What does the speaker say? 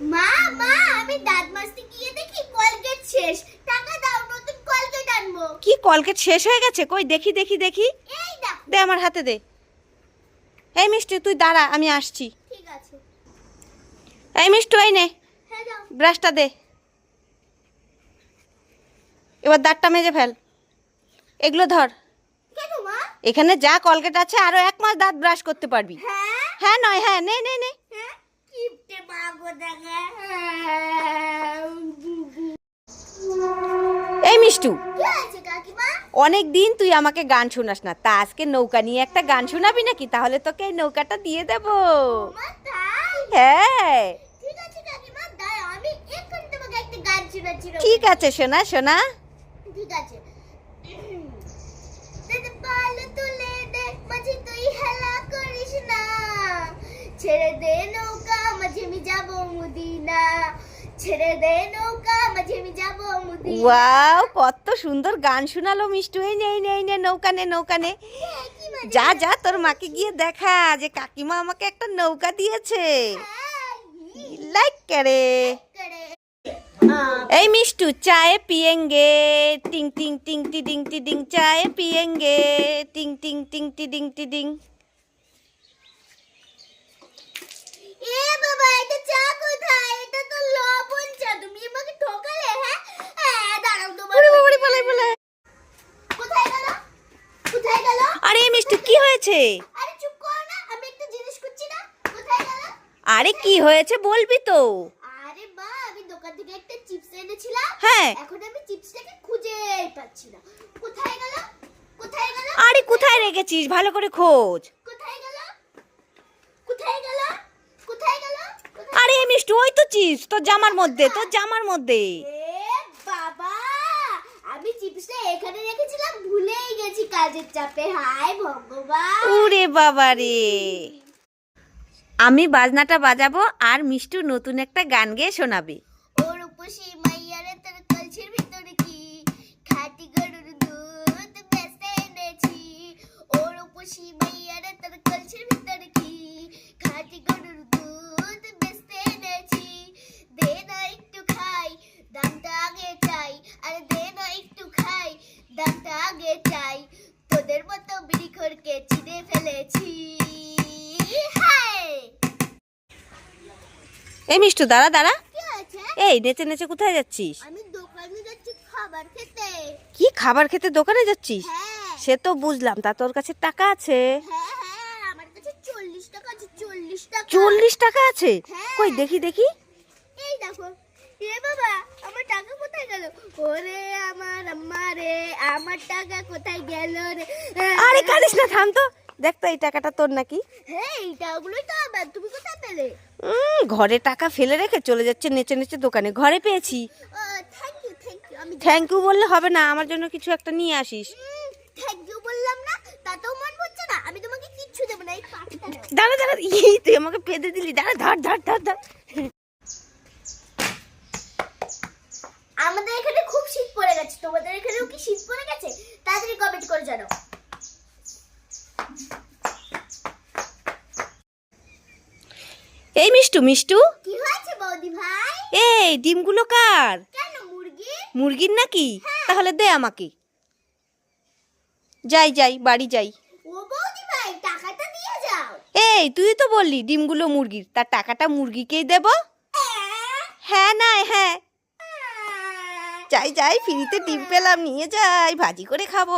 মা মা আমি দাঁত মাজতে গিয়ে দেখি কলগেট শেষ। টাকা দাও নতুন কলগেট আনব। কি কলকেট শেষ হয়ে গেছে? কই দেখি দেখি দেখি। এই দেখো। দে আমার হাতে দে। এই মিষ্টি তুই দাঁড়া আমি আসছি। ঠিক আছে। এই মিষ্টি এই নে। হ্যাঁ ব্রাশটা দে। এবার দাঁতটা মেজে ফেল। এগুলো ধর। এখানে যা কলগেট আছে আরও এক মাস দাঁত ব্রাশ করতে পারবি। হ্যাঁ? হ্যাঁ নয় হ্যাঁ নে নে নে হ্যাঁ কিপটে মা গো দেখা এই মিষ্টু অনেক দিন তুই আমাকে গান শোনাস না। তা আজকে নৌকা নিয়ে একটা গান শোনাবি নাকি? তাহলে তোকে এই নৌকাটা দিয়ে দেব। হ্যাঁ। ঠিক আছে শোনা শোনা। ঠিক আছে। তুলে দে তুই হেলা করিস না। ছেড়ে দে ছেড়ে দে নৌকা মাঝে আমি যাব মুদিনা ওয়াও কত সুন্দর গান শোনালো মিষ্টু। এই নে এই নে নৌকা নে নৌকা নে। যা যা তোর মাকে গিয়ে দেখা যে কাকিমা আমাকে একটা নৌকা দিয়েছে। লাইক করে। এই মিষ্টু চায়ে পিয়েঙ্গে টিং টিং টিং টি ডিং টি ডিং চায়ে পিয়েঙ্গে টিং টিং টিং টি ডিং টি ডিং এ বাবা এটা চা কোথায়? এটা তো লবণ চা তুমি আমাকে ঠকালে হ্যাঁ? দাঁড়াও তোমার ওরে বাবারে পালাই পালাই। কোথায় গেল? কোথায় গেল? আরে মিষ্টু কি হয়েছে? আরে চুপ করো না আমি একটা জিনিস খুঁজছি না। কোথায় গেল? আরে কি হয়েছে বলবি তো? আরে মা আমি দোকান থেকে একটা চিপস এনেছিলাম। হ্যাঁ। এখন আমি চিপসটাকে খুঁজেই পাচ্ছি না। কোথায় গেল? কোথায় গেল? আরে কোথায় রেখেছিস? ভালো করে খোঁজ কোথায় গেল কোথায় গেল কোথায় গেল কোথায় আরে মিষ্টি ওই তো চিপস তোর জামার মধ্যে তোর জামার মধ্যে। এ বাবা আমি চিপসটা এখানে রেখেছিলাম ভুলেই গেছি কাজের চাপে। হায় ভগবান। ওরে বাবা রে। আমি বাজনাটা বাজাবো আর মিষ্টু নতুন একটা গান গেয়ে শোনাবে। ওর উপসী মাইয়ারে তোর কলসির ভিতরে কি খাটি গরুর দুধ বেসে এনেছি ওর উপসী মাইয়ারে তোর কলসির ভিতরে কি খাটি গরুর দুধ বেসে এনেছি দে না একটু খাই দামটা আগে চাই আরে দে না একটু খাই দামটা আগে চাই। তোদের মতো বিড়িখোরকে চিনে ফেলেছি। এই মিষ্টু দাঁড়া দাঁড়া। এই নেচে নেচে কোথায় যাচ্ছিস? আমি দোকানে যাচ্ছি খাবার খেতে। কি খাবার খেতে দোকানে যাচ্ছিস? হ্যাঁ। সে তো বুঝলাম তা তোর কাছে টাকা আছে। হ্যাঁ হ্যাঁ আমার কাছে চল্লিশ টাকা আছে চল্লিশ টাকা। আছে। কই দেখি দেখি। এই দেখো এ বাবা আমার টাকা কোথায় গেল? ওরে আমার আম্মা রে। আমার টাকা কোথায় গেল রে? আরে কাঁদিস না থাম তো। দেখ তো এই টাকাটা তোর নাকি? হ্যাঁ এই টাকাগুলোই তো আমার। তুমি কোথায় পেলে? ঘরে টাকা ফেলে রেখে চলে যাচ্ছে নেচে নেচে দোকানে। ঘরে পেয়েছি। থ্যাংক ইউ থ্যাংক ইউ আমি থ্যাংক ইউ বললে হবে না আমার জন্য কিছু একটা নিয়ে আসিস। থ্যাংক ইউ বললাম না তাতেও মন হচ্ছে না। আমি তোমাকে কিচ্ছু দেবো না এই পাঁচটা দাঁড়া দাঁড়া এই তুই আমাকে পেতে দিলি। দাঁড়া ধর ধর ধর ধর। আমাদের এখানে খুব শীত পড়ে গেছে। তোমাদের এখানেও কি শীত পড়ে গেছে? তাড়াতাড়ি কমেন্ট করে জানাও। এই মিষ্টু মিষ্টু। কি হয়েছে বৌদি ভাই? এই ডিমগুলো কার? কেন মুরগি? মুরগির নাকি? তাহলে দে আমাকে। যাই যাই বাড়ি যাই। ও বৌদি ভাই টাকাটা দিয়ে যাও। এই তুই তো বললি ডিমগুলো মুরগির। তার টাকাটা মুরগিকেই দেব? হ্যাঁ। না হ্যাঁ। যাই যাই ফ্রিতে ডিম পেলাম নিয়ে যাই ভাজি করে খাব।